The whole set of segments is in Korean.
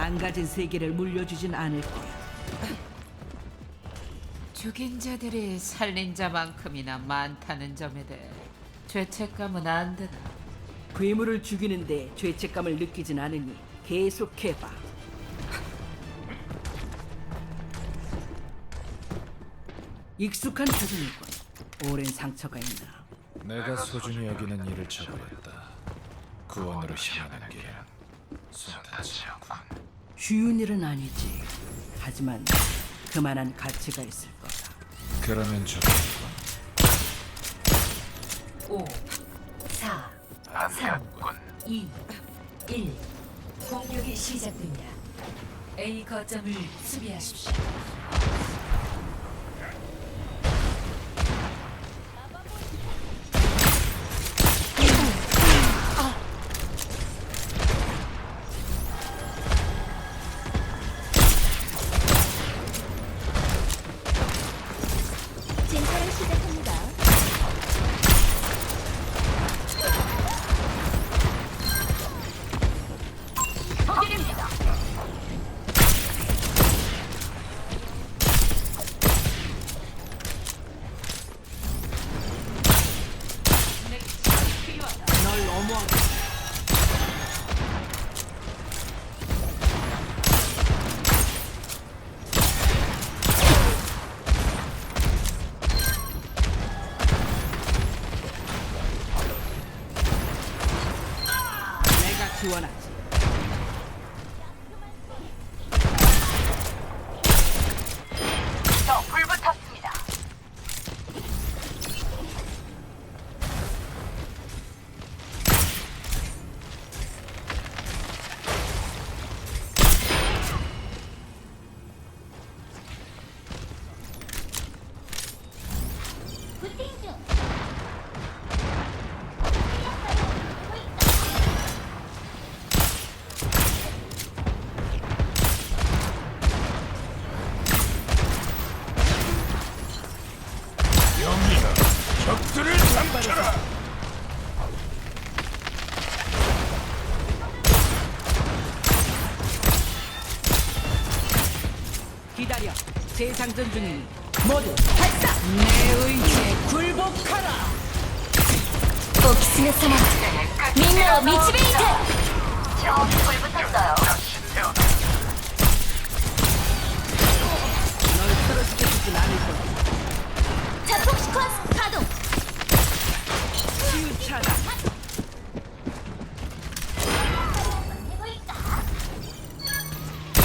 망가진 세계를 물려주진 않을 거야. 죽인 자들이 살린 자만큼이나 많다는 점에 대해 죄책감은 안 드나. 괴물을 죽이는데 죄책감을 느끼진 않으니 계속해봐. 익숙한 표정이군. 오랜 상처가 있나. 내가 소중히 여기는 일을 저버렸다. 구원으로 향하는 길은 순탄치 않군. 쉬운 일은 아니지. 하지만 그만한 가치가 있을 거다. 그러면 좋겠군. 5, 4, 3, 2, 1. 공격이 시작됩니다. A 거점을 수비하십시오. 지원하지. 재상전 중이니 모두 발사. 내 의지에 굴복하라. お狐様みんなを導いて 널 쓰러지게 않을 거야. 자폭 시퀀스 가동 치유차다.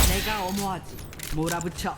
내가 어머하지. 몰아붙여.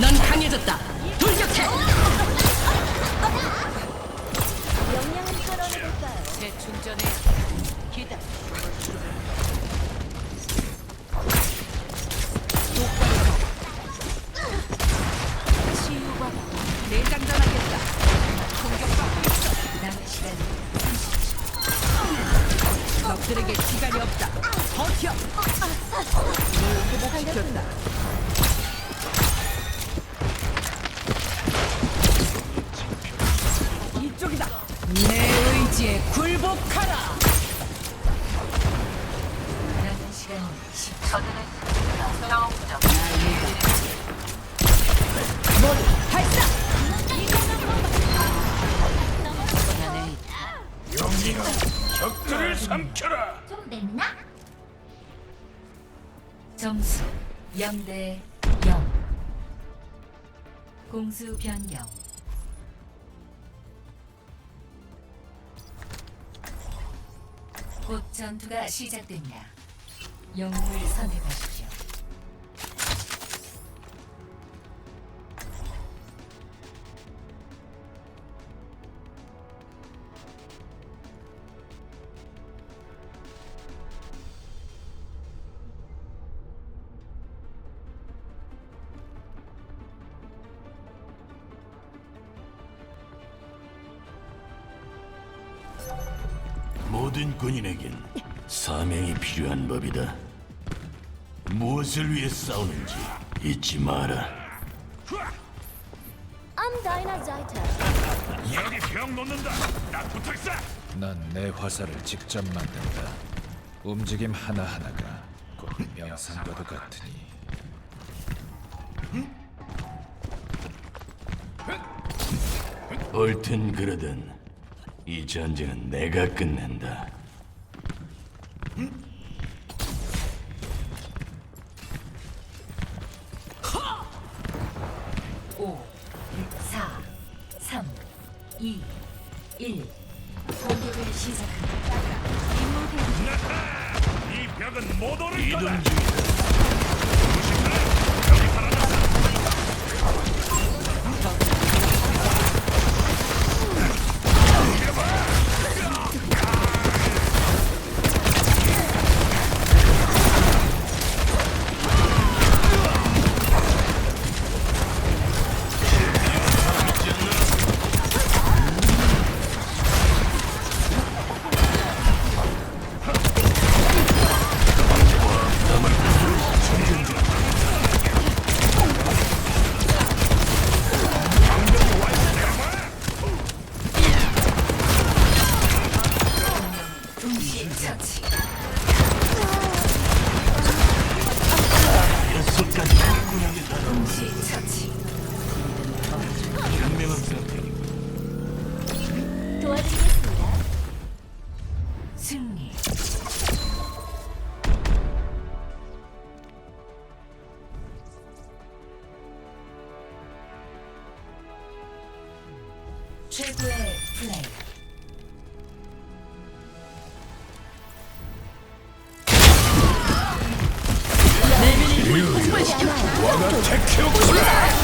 넌 강해졌다. 돌격해. 영양을 끌어내볼까요? 재충전에 기다 적들에게 시간이 없다. 버텨. 널 회복시켰다. 이쪽이다. 내 의지에 굴복하라. 점수 0대 0 공수 변경 곧 전투가 시작됩니다. 영웅을 선택하십시오. 모든 군인에겐 사명이 필요한 법이다. 무엇을 위해 싸우는지 잊지 마라. I'm Dinah Zaita. 여기 병 놓는다. 나 있어. 난내 화살을 직접 만든다. 움직임 하나하나가 꼭 명상과도 같으니 옳든 그러든 이 전쟁은 내가 끝낸다. 오, 사, 삼, 이, 일. 공격을 시작합니다. 이 벽은 못 오를 이동 중이다. 최고의 플레이. 와가 택해오고